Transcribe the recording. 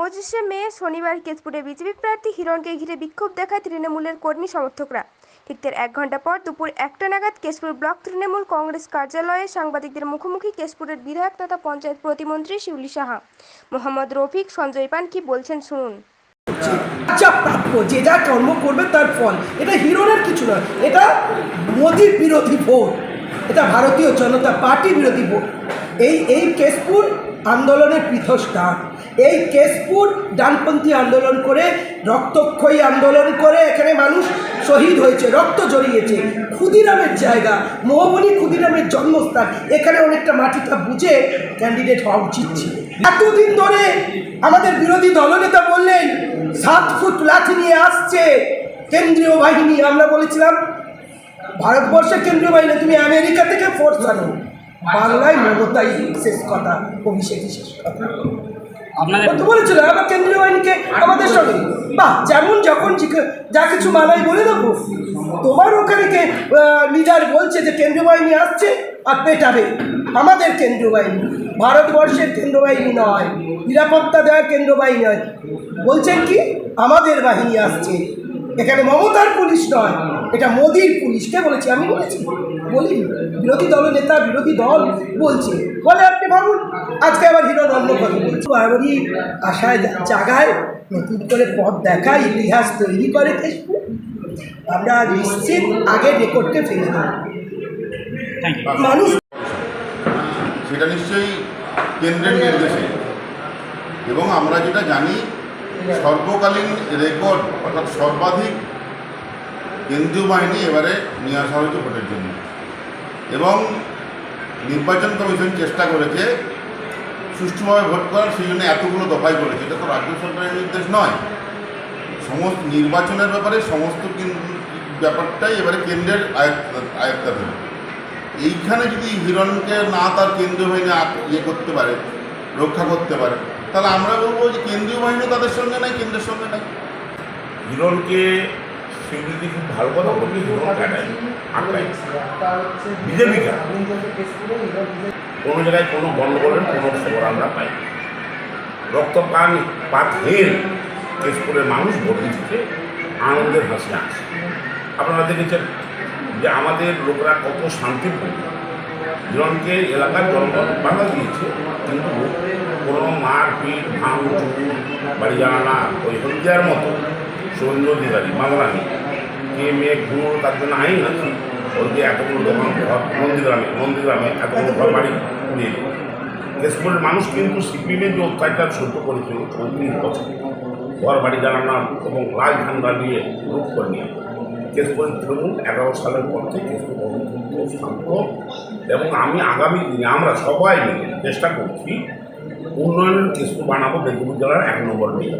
পঁচিশে মে শনিবার কেশপুরে বিজেপি প্রার্থী হিরণকে ঘিরে বিক্ষোভ দেখায় তৃণমূলের কর্মী সমর্থকরা। ঠিক তার এক ঘণ্টা পর দুপুর একটা নাগাদ কেশপুর ব্লক তৃণমূল কংগ্রেস কার্যালয়ে সাংবাদিকদের মুখোমুখি কেশপুরের বিধায়ক তথা পঞ্চায়েত প্রতিমন্ত্রী শিউলি সাহা। মোহাম্মদ রফিক, সঞ্জয় পান কি বলছেন, শুনুন। যা প্রাপ্য, যে যা কর্ম করবে তার ফল। এটা হিরোনের কিছু নয়, এটা মোদির বিরোধী ভোট। এটা ভারতীয় জনতা পার্টি বিরোধী ভোট। এই এই কেশপুর আন্দোলনের পৃথস্থান এই কেশপুর ডানপন্থী আন্দোলন করে রক্তক্ষয়ী আন্দোলন করে এখানে মানুষ শহীদ হয়েছে, রক্ত জড়িয়েছে। ক্ষুদিরামের জায়গা মোহমণি ক্ষুদিরামের জন্মস্থান। এখানে অনেকটা মাটিটা বুঝে ক্যান্ডিডেট হওয়া উচিত ছিল। এতদিন ধরে আমাদের বিরোধী দলনেতা বললেন, সাত ফুট লাঠি নিয়ে আসছে কেন্দ্রীয় বাহিনী। আমরা বলেছিলাম, ভারতবর্ষের কেন্দ্রীয় বাহিনী, তুমি আমেরিকা থেকে ফোর্স আনো। বাংলায় মমতাই শেষ কথা অভিষেকই শেষ কথা। আপনাদের তো বলেছিল? আমার কেন্দ্রীয় বাহিনীকে আমাদের সঙ্গে। বাহ যেমন যখন যা কিছু মানাই বলে দেবো। তোমার ওখানে কে লিডার বলছে যে কেন্দ্রীয় বাহিনী আসছে আর পেটাবে। আমাদের কেন্দ্রীয় বাহিনী। ভারতবর্ষের কেন্দ্র বাহিনী নয়। নিরাপত্তা দেওয়ার কেন্দ্র বাহিনী নয়। বলছেন কি? আমাদের বাহিনী আসছে। এখানে মমতার পুলিশ নয় এটা মোদির পুলিশ। কে বলেছি? আমি বলেছি। বলি। বিরোধী দল নেতা বিরোধী দল বলছে। বলে আপনি ভাবুন আজকে আবার হিরো অন্য কথা বলছে। বারবারই আশায় জাগায় নতুন করে পথ দেখায় ইতিহাস তৈরি করে ফেসবুক আমরা নিশ্চিত আগে রেকর্ডকে ফেলে দেবো। থ্যাংক ইউ মানুষ সেটা নিশ্চয়ই কেন্দ্রের নির্দেশে। এবং আমরা যেটা জানি সর্বকালীন রেকর্ড, অর্থাৎ সর্বাধিক কেন্দ্রীয় বাহিনী এবারে নিয়ে আসা হয়েছে ভোটের জন্য। এবং নির্বাচন কমিশন চেষ্টা করেছে সুষ্ঠুভাবে ভোট করার সেই জন্য এতগুলো দফাই করেছে। এটা তো রাজ্য সরকারের নির্দেশ নয়। সমস্ত নির্বাচনের ব্যাপারে সমস্ত ব্যাপারটাই এবারে কেন্দ্রের আয়ত্ত আয়ত্তাধীন। এইখানে যদি হিরণকে না তার কেন্দ্রীয় বাহিনী আক- ইয়ে করতে পারে, রক্ষা করতে পারে তাহলে আমরা বলব যে কেন্দ্রীয় বাহিনী তাদের সঙ্গে নাই কেন্দ্রের সঙ্গে নাই। হিরণকে স্বীকৃতি খুব ভালো কথা হিরণ আটকায় বিজেপি কোনো জায়গায় কোনো গণ্ডগোলের কোনো খবর আমরা পাই না। রক্তপান পাতহীন কেশপুরের মানুষ ভোট দিচ্ছে আনন্দের হাসি আসে আপনারা দেখেছেন যে আমাদের লোকরা কত শান্তিপূর্ণ। হিরণকে এলাকার জনগণ বাধা দিয়েছে, কিন্তু কোনো মারপিট, ভাঙচুর বাড়ি জানানা ওই হলদিয়ার মতো সৌন্য অধিকারী বাংলানি কে মেয়ে ঘুমো তার জন্য আইন আছে। ওর যে এতগুলো দোকান, ঘর নন্দীগ্রামে নন্দীগ্রামে এতগুলো ঘর, বাড়ি দিল। কেশপুরের মানুষ কিন্তু সিপিএমের যে অত্যাচার সহ্য করেছিল চৌত্রিশ বছর ঘর বাড়ি জানানা এবং ঝান্ডা নিয়ে রূপ করে নিয়ে কেশপুরের তৃণমূল এগারো সালের পর থেকে অত্যন্ত শান্ত। এবং আমি আগামী দিনে আমরা সবাই মিলে চেষ্টা করছি উন্নয়নের কেশপুর বানাবো বেগুন জেলার এক নম্বর নিয়ে